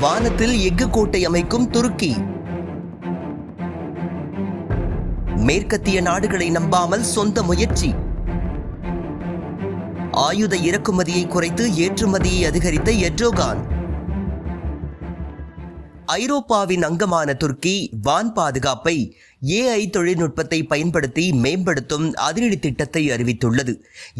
வானத்தில் எஃகு கோட்டை அமைக்கும் துருக்கி. மேற்கத்திய நாடுகளை நம்பாமல் சொந்த முயற்சி. ஆயுத இறக்குமதியை குறைத்து ஏற்றுமதியை அதிகரித்த எட்ரோகான் ஐரோப்பாவின் அங்கமான துருக்கி வான் பாதுகாப்பை ஏஐ தொழில்நுட்பத்தை பயன்படுத்தி மேம்படுத்தும் அதிரடி திட்டத்தை அறிவித்துள்ளது.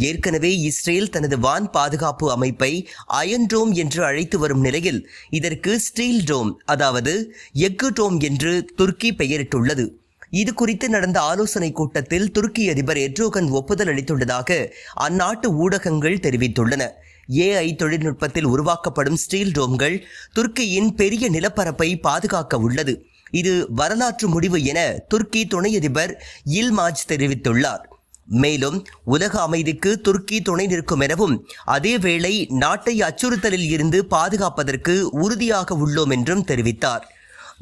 ஏற்கனவே இஸ்ரேல் தனது வான் பாதுகாப்பு அமைப்பை அயன் டோம் என்று அழைத்து வரும் நிலையில் இதற்கு ஸ்டீல் டோம் அதாவது எஃகு டோம் என்று துருக்கி பெயரிட்டுள்ளது. இது குறித்து நடந்த ஆலோசனைக் கூட்டத்தில் துருக்கி அதிபர் எட்ரோகன் ஒப்புதல் அளித்துள்ளதாக அந்நாட்டு ஊடகங்கள் தெரிவித்துள்ளன. ஏஐ தொழில்நுட்பத்தில் உருவாக்கப்படும் ஸ்டீல் டோம்கள் துருக்கியின் பெரிய நிலப்பரப்பை பாதுகாக்க உள்ளது. இது வரலாற்று முடிவு என துருக்கி துணை அதிபர் இல்மாஜ் தெரிவித்துள்ளார். மேலும் உலக அமைதிக்கு துருக்கி துணை நிற்கும் எனவும் அதேவேளை நாட்டை அச்சுறுத்தலில் இருந்து பாதுகாப்பதற்கு உறுதியாக உள்ளோம் என்றும் தெரிவித்தார்.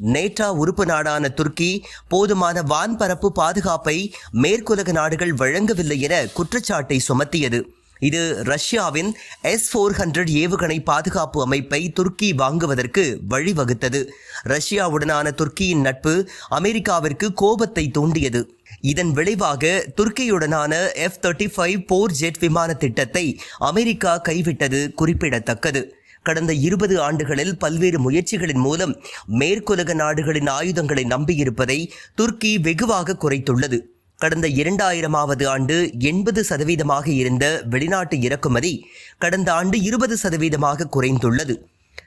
நேட்டா உறுப்பு நாடான துருக்கி போதுமான வான்பரப்பு பாதுகாப்பை மேற்குலக நாடுகள் வழங்கவில்லை என குற்றச்சாட்டை சுமத்தியது. இது ரஷ்யாவின் எஸ் ஃபோர் ஹண்ட்ரட் ஏவுகணை பாதுகாப்பு அமைப்பை துருக்கி வாங்குவதற்கு வழிவகுத்தது. ரஷ்யாவுடனான துருக்கியின் நட்பு அமெரிக்காவிற்கு கோபத்தை தூண்டியது. இதன் விளைவாக துருக்கியுடனான எஃப் தேர்ட்டி ஃபைவ் போர் ஜெட் விமான திட்டத்தை அமெரிக்கா கைவிட்டது குறிப்பிடத்தக்கது. கடந்த இருபது ஆண்டுகளில் பல்வேறு முயற்சிகளின் மூலம் மேற்குலக நாடுகளின் ஆயுதங்களை நம்பியிருப்பதை துருக்கி வெகுவாக குறைத்துள்ளது. கடந்த இரண்டாயிரமாவது ஆண்டு எண்பது சதவீதமாக இருந்த வெளிநாட்டு இறக்குமதி கடந்த ஆண்டு இருபது சதவீதமாக குறைந்துள்ளது.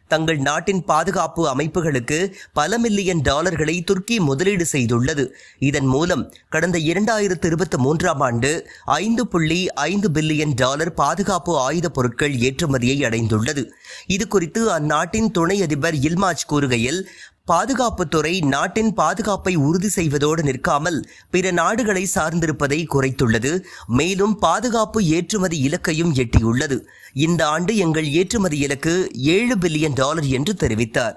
தங்கள் நாட்டின் பாதுகாப்பு அமைப்புகளுக்கு பல மில்லியன் டாலர்களை துருக்கி முதலீடு செய்துள்ளது. இதன் மூலம் கடந்த இரண்டாயிரத்து இருபத்தி மூன்றாம் ஆண்டு ஐந்து புள்ளி ஐந்து பில்லியன் டாலர் பாதுகாப்பு ஆயுதப் பொருட்கள் ஏற்றுமதியை அடைந்துள்ளது. இது குறித்து அந்நாட்டின் துணை அதிபர் இல்மாஜ் கூறுகையில் பாதுகாப்புத்துறை நாட்டின் பாதுகாப்பை உறுதி செய்வதோடு நிற்காமல் பிற நாடுகளை சார்ந்திருப்பதை குறைத்துள்ளது. மேலும் பாதுகாப்பு ஏற்றுமதி இலக்கையும் எட்டியுள்ளது. இந்த ஆண்டு எங்கள் ஏற்றுமதி இலக்கு ஏழு பில்லியன் டாலர் என்று தெரிவித்தார்.